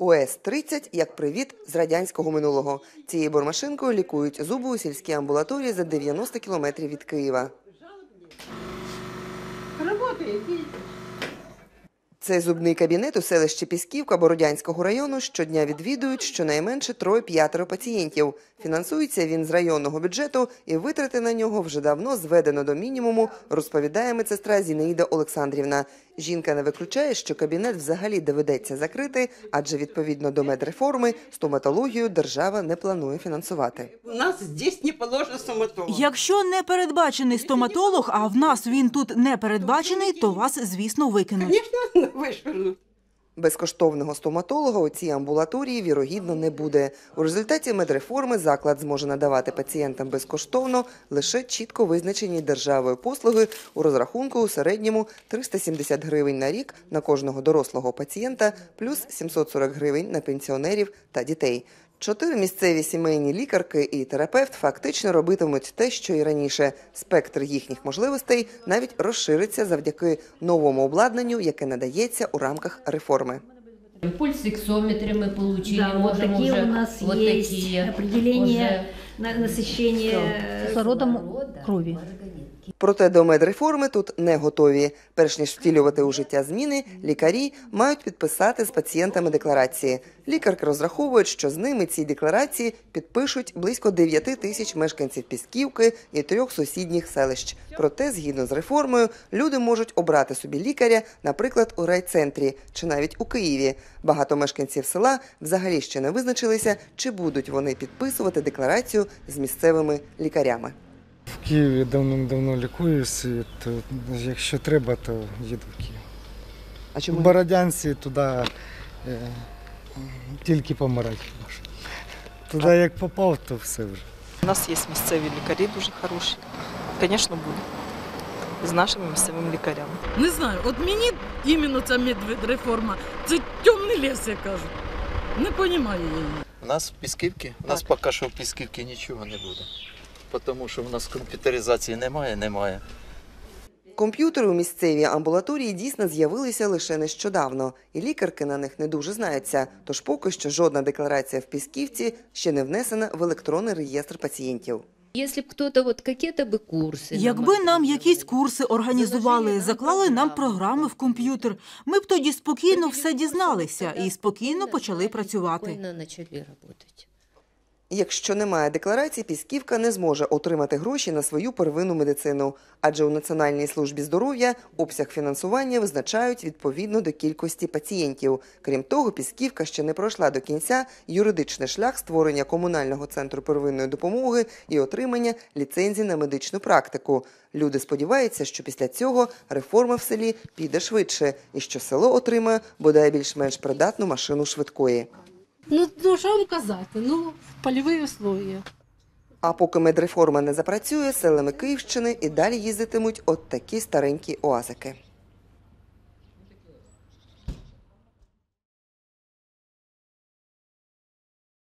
ОС-30 як привіт з радянського минулого. Цією бормашинкою лікують зуби у сільській амбулаторії за 90 кілометрів від Києва. Роботи видите? Цей зубний кабінет у селищі Пісківка Бородянського району щодня відвідують щонайменше троє-п'ятеро пацієнтів. Фінансується він з районного бюджету і витрати на нього вже давно зведено до мінімуму, розповідає медсестра Зінаїда Олександрівна. Жінка не виключає, що кабінет взагалі доведеться закрити, адже відповідно до медреформи стоматологію держава не планує фінансувати. У нас здесь не положено стоматолога. Якщо не передбачений стоматолог, а в нас він тут не передбачений, то вас, звісно, викинуть. Конечно. Безкоштовного стоматолога у цій амбулаторії вірогідно не буде. У результаті медреформи заклад зможе надавати пацієнтам безкоштовно лише чітко визначені державою послуги у розрахунку у середньому 370 гривень на рік на кожного дорослого пацієнта, плюс 740 гривень на пенсіонерів та дітей. Чотири місцеві сімейні лікарки і терапевт фактично робитимуть те, що і раніше. Спектр їхніх можливостей навіть розшириться завдяки новому обладнанню, яке надається у рамках реформи. Пульсиксометры мы получили, Да, вот можем такие уже у нас вот есть такие определение на насыщение Кислородом крові. Проте до медреформи тут не готові. Перш ніж втілювати у життя зміни, лікарі мають підписати з пацієнтами декларації. Лікарки розраховують, що з ними ці декларації підпишуть близько 9 тисяч мешканців Пісківки і трьох сусідніх селищ. Проте, згідно з реформою, люди можуть обрати собі лікаря, наприклад, у райцентрі чи навіть у Києві. Багато мешканців села взагалі ще не визначилися, чи будуть вони підписувати декларацію з місцевими лікарями. В Києві давним-давно лікуюся, і то якщо треба, то їду в Київ. А В Бородянці туди е, тільки помирати можу. Туди як попав, то все вже. У нас є місцеві лікарі дуже хороші. Звісно, буде. З нашими місцевими лікарями. Не знаю, от мені іменно ця медреформа, це темний ліс, як кажуть. Не розумію її. У нас в Пісківці, у нас поки що в Пісківці нічого не буде. Тому що в нас комп'ютеризації немає, немає. Комп'ютери у місцевій амбулаторії дійсно з'явилися лише нещодавно, і лікарки на них не дуже знаються. Тож поки що жодна декларація в Пісківці ще не внесена в електронний реєстр пацієнтів. Якби нам якісь курси організували, заклали нам програми в комп'ютер, ми б тоді спокійно все дізналися і спокійно почали працювати. Якщо немає декларації, Пісківка не зможе отримати гроші на свою первинну медицину, адже у Національній службі здоров'я обсяг фінансування визначають відповідно до кількості пацієнтів. Крім того, Пісківка ще не пройшла до кінця юридичний шлях створення комунального центру первинної допомоги і отримання ліцензії на медичну практику. Люди сподіваються, що після цього реформа в селі піде швидше і що село отримає бодай більш-менш придатну машину швидкої. Ну, ну що вам казати? Ну, польові условия. А поки медреформа не запрацює, селами Київщини і далі їздитимуть от такі старенькі оазики.